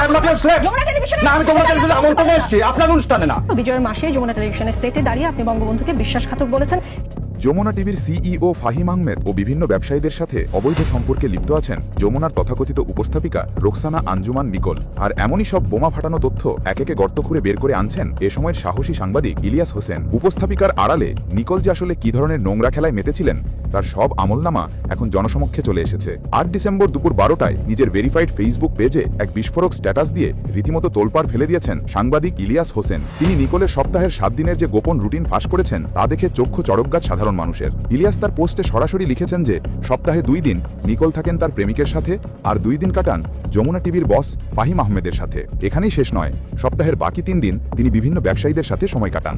I am not your slave. Jamuna টেলিভিশনে না আমি যমুনা টেলিভিশনে আমন্ত্রণে এসেছি। আপনার অনুষ্ঠানে না। বিজয়ের মাসে যমুনা টেলিভিশনের সেটে দাঁড়িয়ে আপনি বঙ্গবন্ধুকে বিশ্বাসঘাতক বলেছেন। যমুনা টিভির সিইও ফাহিম আহমেদ ও বিভিন্ন ব্যবসায়ীদের সাথে অবৈধ সম্পর্কে লিপ্ত আছেন যমুনার তথাকথিত উপস্থাপিকা রোকসানা আঞ্জুমান নিকল। আর এমনই সব বোমা ফাটানো তথ্য এক একে গর্ত খুঁড়ে বের করে আনছেন এ সময়ের সাহসী সাংবাদিক ইলিয়াস হোসেন। উপস্থাপিকার আড়ালে নিকল যে আসলে কি ধরনের নোংরা খেলায় মেতেছিলেন তার সব আমলনামা এখন জনসমক্ষে চলে এসেছে। আট ডিসেম্বর দুপুর বারোটায় নিজের ভেরিফাইড ফেসবুক পেজে এক বিস্ফোরক স্ট্যাটাস দিয়ে রীতিমতো তোলপাড় ফেলে দিয়েছেন সাংবাদিক ইলিয়াস হোসেন। তিনি নিকলের সপ্তাহের সাত দিনের যে গোপন রুটিন ফাঁস করেছেন, তা দেখে চক্ষু চড়কগাছ সাধারণ মানুষের। ইলিয়াস তার পোস্টে সরাসরি লিখেছেন যে, সপ্তাহে দুই দিন নিকল থাকেন তার প্রেমিকের সাথে আর দুই দিন কাটান যমুনা টিভির বস ফাহিম আহমেদের সাথে। এখানেই শেষ নয়, সপ্তাহের বাকি তিন দিন তিনি বিভিন্ন ব্যবসায়ীদের সাথে সময় কাটান।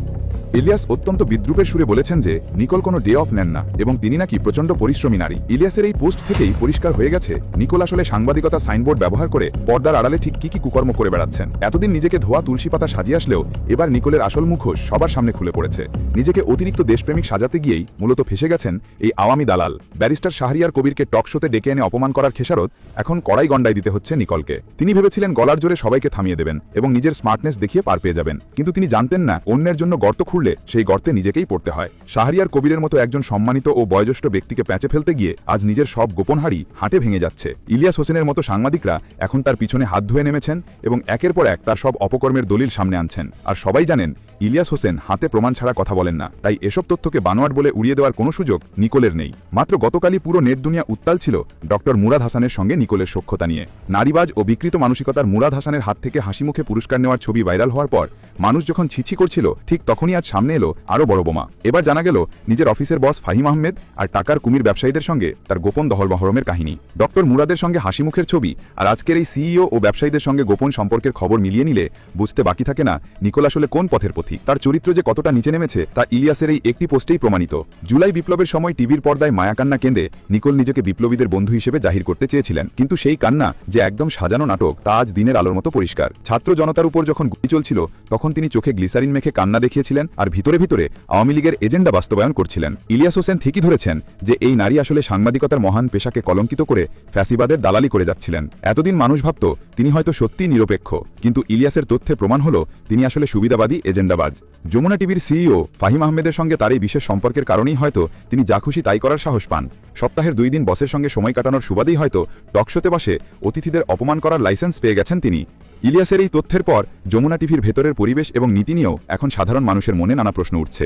ইলিয়াস অত্যন্ত বিদ্রুপের সুরে বলেছেন যে, নিকল কোনো ডে অফ নেন না, এবং তিনি নাকি প্রচণ্ড পরিশ্রমী নারী। ইলিয়াসের এই পোস্ট থেকেই পরিষ্কার হয়ে গেছে, নিকল আসলে সাংবাদিকতা সাইনবোর্ড ব্যবহার করে পর্দার আড়ালে ঠিক কি কি কুকর্ম করে বেড়াচ্ছেন। এতদিন নিজেকে ধোয়া তুলসী পাতা সাজিয়ে আসলেও এবার নিকোলের আসল মুখোশ সবার সামনে খুলে পড়েছে। নিজেকে অতিরিক্ত দেশপ্রেমিক সাজাতে গিয়েই মূলত ফেসে গেছেন এই আওয়ামী দালাল। ব্যারিস্টার শাহরিয়ার কবিরকে টক শোতে ডেকে এনে অপমান করার খেসারত এখন কড়াই গন্ডায় দিতে হচ্ছে নিকলকে। তিনি ভেবেছিলেন গলার জোরে সবাইকে থামিয়ে দেবেন এবং নিজের স্মার্টনেস দেখিয়ে পার পেয়ে যাবেন। কিন্তু তিনি জানতেন না, অন্যের জন্য গর্ত খুঁড়লে সেই গর্তে নিজেকেই পড়তে হয়। শাহরিয়ার কবিরের মতো একজন সম্মানিত ও বয়োজ্যেষ্ঠ ব্যক্তিকে প্যাঁচে ফেলতে গিয়ে আজ নিজের সব গোপন হাড়ি হাঁটে ভেঙে যাচ্ছে। ইলিয়াস হোসেনের মতো সাংবাদিকরা এখন তার পিছনে হাত ধুয়ে নেমেছেন এবং একের পর এক তার সব অপকর্মের দলিল সামনে আনছেন। আর সবাই জানেন, ইলিয়াস হোসেন হাতে প্রমাণ ছাড়া কথা বলেন না। তাই এসব তথ্যকে বানোয়াট বলে উড়িয়ে দেওয়ার কোনো সুযোগ নিকোলের নেই। মাত্র গতকালই পুরো নেট দুনিয়া উত্তাল ছিল ডক্টর মুরাদ হাসানের সঙ্গে নিকোলের সখ্যতা নিয়ে। নারীবাজ ও বিকৃত মানসিকতার মুরাদ হাসানের হাত থেকে হাসি মুখে পুরস্কার নেওয়ার ছবি ভাইরাল হওয়ার পর মানুষ যখন ছিছি করছিল, ঠিক তখনই আজ সামনে এলো আরও বড় বোমা। এবার জানা গেল, নিজের অফিসের বস ফাহিম আহমেদ আর টাকার কুমির ব্যবসায়ীদের সঙ্গে তার গোপন দহল মহরমের কাহিনী। ডক্টর মুরাদের সঙ্গে হাসি মুখের ছবি আর আজকের এই সিইও ও ব্যবসায়ীদের সঙ্গে গোপন সম্পর্কের খবর মিলিয়ে নিলে বুঝতে বাকি থাকে না নিকোল আসলে কোন পথের পথিক। তার চরিত্র যে কতটা নিচে নেমেছে তা ইলিয়াসের এই একটি পোস্টেই প্রমাণিত। জুলাই বিপ্লবের সময় টিভির পর্দায় মায়াকান্না কেন্দ্রে নিকোল নিজেকে বিপ্লবীদের বন্ধু হিসেবে জাহির করতে চেয়েছিলেন। কিন্তু সেই কান্না যে একদম সাজানো নাটক তা আজ দিনের আলোর মতো পরিষ্কার। ছাত্র জনতার উপর যখন গুলি চলছিল, তখন তিনি চোখে গ্লিসারিন মেখে কান্না দেখিয়েছিলেন আর ভিতরে ভিতরে আওয়ামী লীগের এজেন্ডা বাস্তবায়ন করছিলেন। ইলিয়াস হোসেন ঠিকই ধরেছেন যে এই নারী আসলে সাংবাদিকতার মহান পেশাকে কলঙ্কিত করে ফ্যাসিবাদের দালালি করে যাচ্ছিলেন। এতদিন মানুষ ভাবত তিনি হয়তো সত্যিই নিরপেক্ষ, কিন্তু ইলিয়াসের তথ্যে প্রমাণ হল তিনি আসলে সুবিধাবাদী এজেন্ডাবাজ। যমুনা টিভির সিইও ফাহিম আহমেদের সঙ্গে তার এই বিশেষ সম্পর্কের কারণেই হয়তো তিনি যা খুশি তাই করার সাহস পান। সপ্তাহের দুই দিন বসের সঙ্গে সময় কাটানোর সুবাদেই হয়তো টকশোতে বসে অতিথিদের অপমান করার লাইসেন্স পেয়ে গেছেন তিনি। ইলিয়াসের এই তথ্যের পর যমুনা টিভির ভেতরের পরিবেশ এবং নীতি নিয়েও এখন সাধারণ মানুষের মনে নানা প্রশ্ন উঠছে।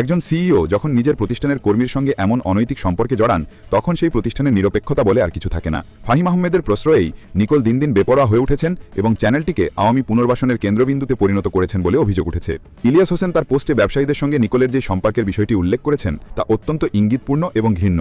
একজন সিইও যখন নিজের প্রতিষ্ঠানের কর্মীর সঙ্গে এমন অনৈতিক সম্পর্কে জড়ান, তখন সেই প্রতিষ্ঠানের নিরপেক্ষতা বলে আর কিছু থাকে না। ফাহিম আহমেদের প্রশ্রয়েই নিকোল দিন দিন বেপরোয়া হয়ে উঠেছেন এবং চ্যানেলটিকে আওয়ামী পুনর্বাসনের কেন্দ্রবিন্দুতে পরিণত করেছেন বলে অভিযোগ উঠেছে। ইলিয়াস হোসেন তার পোস্টে ব্যবসায়ীদের সঙ্গে নিকোলের যে সম্পর্কের বিষয়টি উল্লেখ করেছেন, তা অত্যন্ত ইঙ্গিতপূর্ণ এবং ঘৃণ্য।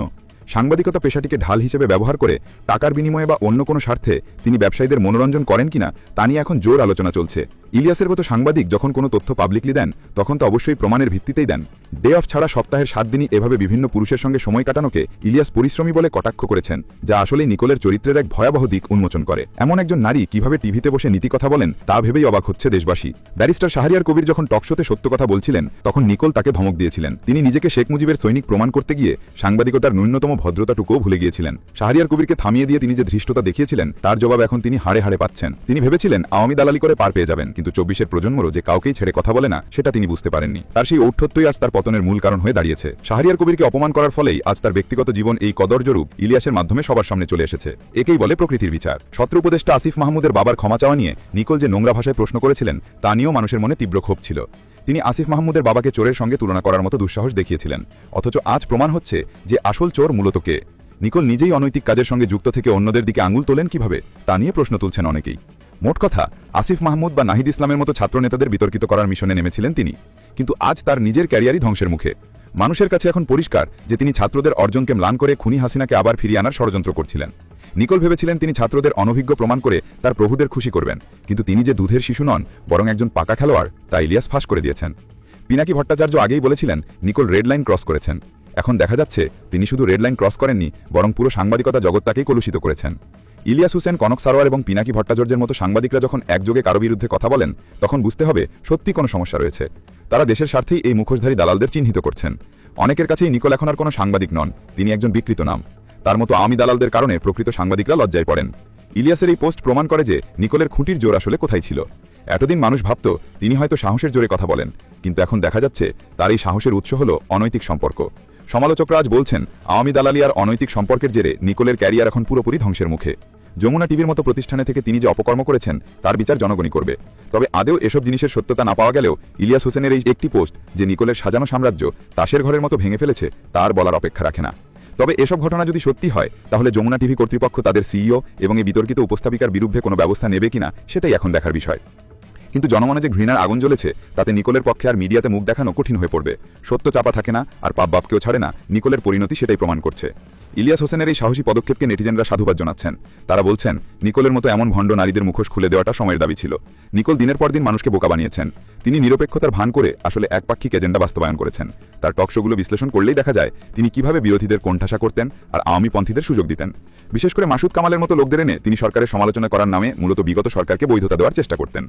সাংবাদিকতা পেশাটিকে ঢাল হিসেবে ব্যবহার করে টাকার বিনিময়ে বা অন্য কোনো স্বার্থে তিনি ব্যবসায়ীদের মনোরঞ্জন করেন কিনা, তা নিয়ে এখন জোর আলোচনা চলছে। ইলিয়াসের মতো সাংবাদিক যখন কোনো তথ্য পাবলিকলি দেন, তখন তো অবশ্যই প্রমাণের ভিত্তিতেই দেন। ডে অফ ছাড়া সপ্তাহের সাত দিনই এভাবে বিভিন্ন পুরুষের সঙ্গে সময় কাটানোকে ইলিয়াস পরিশ্রমী বলে কটাক্ষ করেছেন, যা আসলে নিকোলের চরিত্রের এক ভয়াবহ দিক উন্মোচন করে। এমন একজন নারী কীভাবে টিভিতে বসে নীতি কথা বলেন, তা ভেবেই অবাক হচ্ছে দেশবাসী। ব্যারিস্টার শাহরিয়ার কবির যখন টকশোতে সত্য কথা বলছিলেন, তখন নিকোল তাকে ধমক দিয়েছিলেন। তিনি নিজেকে শেখ মুজিবের সৈনিক প্রমাণ করতে গিয়ে সাংবাদিকতার ন্যূনতম ভদ্রতাটুকুও ভুলে গিয়েছিলেন। শাহরিয়ার কবিরকে থামিয়ে দিয়ে তিনি যে ধৃষ্টতা দেখিয়েছিলেন, তার জবাব এখন তিনি হাড়ে হাড়ে পাচ্ছেন। তিনি ভেবেছিলেন, আওয়ামী দালালি করে পার পেয়ে যাবেন, কিন্তু চব্বিশের প্রজন্মরও যে কাউকেই ছেড়ে কথা বলে না, সেটা তিনি বুঝতে পারেননি। তার সেই ঔঠত্যই আজ তার পতনের মূল কারণ হয়ে দাঁড়িয়েছে। শাহরিয়ার কবিরকে অপমান করার ফলেই আজ তার ব্যক্তিগত জীবন এই কদর্যরূপ ইলিয়াসের মাধ্যমে সবার সামনে চলে এসেছে। একেই বলে প্রকৃতির বিচার। ছত্র উপদেষ্টা আসিফ মাহমুদের বাবার ক্ষমা চাওয়া নিয়ে নিকোল যে নোংরা ভাষায় প্রশ্ন করেছিলেন, তা নিয়েও মানুষের মনে তীব্র ক্ষোভ ছিল। তিনি আসিফ মাহমুদের বাবাকে চোরের সঙ্গে তুলনা করার মতো দুঃসাহস দেখিয়েছিলেন। অথচ আজ প্রমাণ হচ্ছে যে আসল চোর মূলত কে। নিকোল নিজেই অনৈতিক কাজের সঙ্গে যুক্ত থেকে অন্যদের দিকে আঙুল তোলেন কীভাবে, তা নিয়ে প্রশ্ন তুলছেন অনেকেই। মোট কথা, আসিফ মাহমুদ বা নাহিদ ইসলামের মতো ছাত্রনেতাদের বিতর্কিত করার মিশনে নেমেছিলেন তিনি। কিন্তু আজ তার নিজের ক্যারিয়ারই ধ্বংসের মুখে। মানুষের কাছে এখন পরিষ্কার যে তিনি ছাত্রদের অর্জনকে ম্লান করে খুনি হাসিনাকে আবার ফিরিয়ে আনার ষড়যন্ত্র করছিলেন। নিকোল ভেবেছিলেন তিনি ছাত্রদের অনভিজ্ঞ প্রমাণ করে তার প্রভুদের খুশি করবেন, কিন্তু তিনি যে দুধের শিশু নন, বরং একজন পাকা খেলোয়াড়, তা ইলিয়াস ফাঁস করে দিয়েছেন। পিনাকি ভট্টাচার্য আগেই বলেছিলেন, নিকোল রেড লাইন ক্রস করেছেন। এখন দেখা যাচ্ছে, তিনি শুধু রেড লাইন ক্রস করেননি, বরং পুরো সাংবাদিকতা জগৎটাকেই কলুষিত করেছেন। ইলিয়াস হুসেন, কনক সারোয়ার এবং পিনাকি ভট্টাচার্যের মতো সাংবাদিকরা যখন একযোগে কারও বিরুদ্ধে কথা বলেন, তখন বুঝতে হবে সত্যি কোনো সমস্যা রয়েছে। তারা দেশের স্বার্থেই এই মুখোশধারী দালালদের চিহ্নিত করছেন। অনেকের কাছেই নিকোল এখন আর কোনো সাংবাদিক নন, তিনি একজন বিকৃত নাম। তার মতো আওয়ামী দালালদের কারণে প্রকৃত সাংবাদিকরা লজ্জায় পড়েন। ইলিয়াসের এই পোস্ট প্রমাণ করে যে নিকোলের খুঁটির জোর আসলে কোথায় ছিল। এতদিন মানুষ ভাবত, তিনি হয়তো সাহসের জোরে কথা বলেন, কিন্তু এখন দেখা যাচ্ছে তার এই সাহসের উৎস হল অনৈতিক সম্পর্ক। সমালোচকরা আজ বলছেন, আওয়ামী দালালিয়ার অনৈতিক সম্পর্কের জেরে নিকোলের ক্যারিয়ার এখন পুরোপুরি ধ্বংসের মুখে। যমুনা টিভির মতো প্রতিষ্ঠানে থেকে তিনি যে অপকর্ম করেছেন, তার বিচার জনগণই করবে। তবে আদেও এসব জিনিসের সত্যতা না পাওয়া গেলেও ইলিয়াস হোসেনের এই একটি পোস্ট যে নিকোলের সাজানো সাম্রাজ্য, তাসের ঘরের মতো ভেঙে ফেলেছে, তার বলার অপেক্ষা রাখে না। তবে এসব ঘটনা যদি সত্যি হয়, তাহলে যমুনা টিভি কর্তৃপক্ষ তাদের সিইও এবং এই বিতর্কিত উপস্থাপিকার বিরুদ্ধে কোনো ব্যবস্থা নেবে কিনা, সেটাই এখন দেখার বিষয়। কিন্তু জনমনে যে ঘৃণার আগুন জ্বলেছে, তাতে নিকোলের পক্ষে আর মিডিয়াতে মুখ দেখানো কঠিন হয়ে পড়বে। সত্য চাপা থাকে না, আর পাপ বাপকেও ছাড়ে না, নিকোলের পরিণতি সেটাই প্রমাণ করছে। ইলিয়াস হোসেনের এই সাহসী পদক্ষেপকে নেটিজেনরা সাধুবাদ জানাচ্ছেন। তারা বলছেন, নিকোলের মতো এমন ভণ্ড নারীদের মুখোশ খুলে দেওয়াটা সময়ের দাবি ছিল। নিকোল দিনের পর দিন মানুষকে বোকা বানিয়েছেন। তিনি নিরপেক্ষতার ভান করে আসলে একপাক্ষিক এজেন্ডা বাস্তবায়ন করেছেন। তার টকশোগুলো বিশ্লেষণ করলেই দেখা যায়, তিনি কীভাবে বিরোধীদের কোণঠাসা করতেন আর আওয়ামী পন্থীদের সুযোগ দিতেন। বিশেষ করে মাসুদ কামালের মতো লোকদের এনে তিনি সরকারের সমালোচনা করার নামে মূলত বিগত সরকারকে বৈধতা দেওয়ার চেষ্টা করতেন।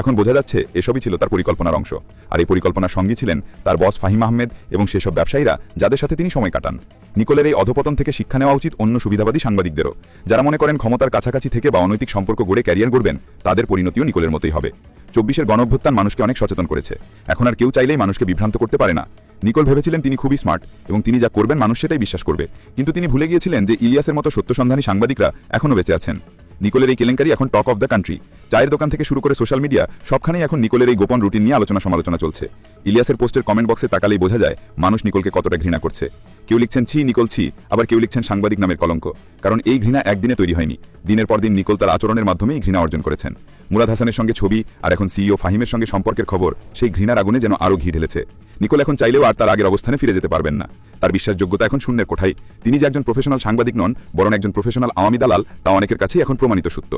এখন বোঝা যাচ্ছে, এসবই ছিল তার পরিকল্পনার অংশ। আর এই পরিকল্পনার সঙ্গী ছিলেন তার বস ফাহিম আহমেদ এবং সেসব ব্যবসায়ীরা, যাদের সাথে তিনি সময় কাটান। নিকোলের এই অধপতন থেকে শিক্ষা নেওয়া উচিত অন্য সুবিধাবাদী সাংবাদিকদেরও। যারা মনে করেন ক্ষমতার কাছাকাছি থেকে বা অনৈতিক সম্পর্ক গড়ে ক্যারিয়ার গড়বেন, তাদের পরিণতিও নিকোলের মতোই হবে। চব্বিশের গণঅভ্যুত্থান মানুষকে অনেক সচেতন করেছে। এখন আর কেউ চাইলেই মানুষকে বিভ্রান্ত করতে পারে না। নিকোল ভেবেছিলেন তিনি খুবই স্মার্ট এবং তিনি যা করবেন মানুষ সেটাই বিশ্বাস করবে। কিন্তু তিনি ভুলে গিয়েছিলেন যে ইলিয়াসের মতো সত্যসন্ধানী সাংবাদিকরা এখনও বেঁচে আছেন। নিকোলের এই কেলেঙ্কারি এখন টক অফ দ্য কান্ট্রি। চায়ের দোকান থেকে শুরু করে সোশ্যাল মিডিয়া, সবখানেই এখন নিকোলের এই গোপন রুটিন নিয়ে আলোচনা সমালোচনা চলছে। ইলিয়াসের পোস্টের কমেন্ট বক্সে তাকালেই বোঝা যায়, মানুষ নিকোলকে কতটা ঘৃণা করছে। কেউ লিখছেন, ছি, নিকোল, ছি। আবার কেউ লিখছেন, সাংবাদিক নামের কলঙ্ক। কারণ এই ঘৃণা একদিনে তৈরি হয়নি। দিনের পর দিন নিকোল তার আচরণের মাধ্যমেই ঘৃণা অর্জন করেছেন। মুরাদ হাসানের সঙ্গে ছবি আর এখন সিইও ফাহিমের সঙ্গে সম্পর্কের খবর, সেই ঘৃণার আগুনে যেন আরও ঘি ঢেলেছে। নিকোল এখন চাইলেও আর তার আগের অবস্থানে ফিরে যেতে পারবেন না। তার বিশ্বাসযোগ্যতা এখন শূন্যের কোঠায়। তিনি যে একজন প্রফেশনাল সাংবাদিক নন, বরং একজন প্রফেশনাল আওয়ামী দালাল, তা অনেকের কাছেই এখন প্রমাণিত সত্য।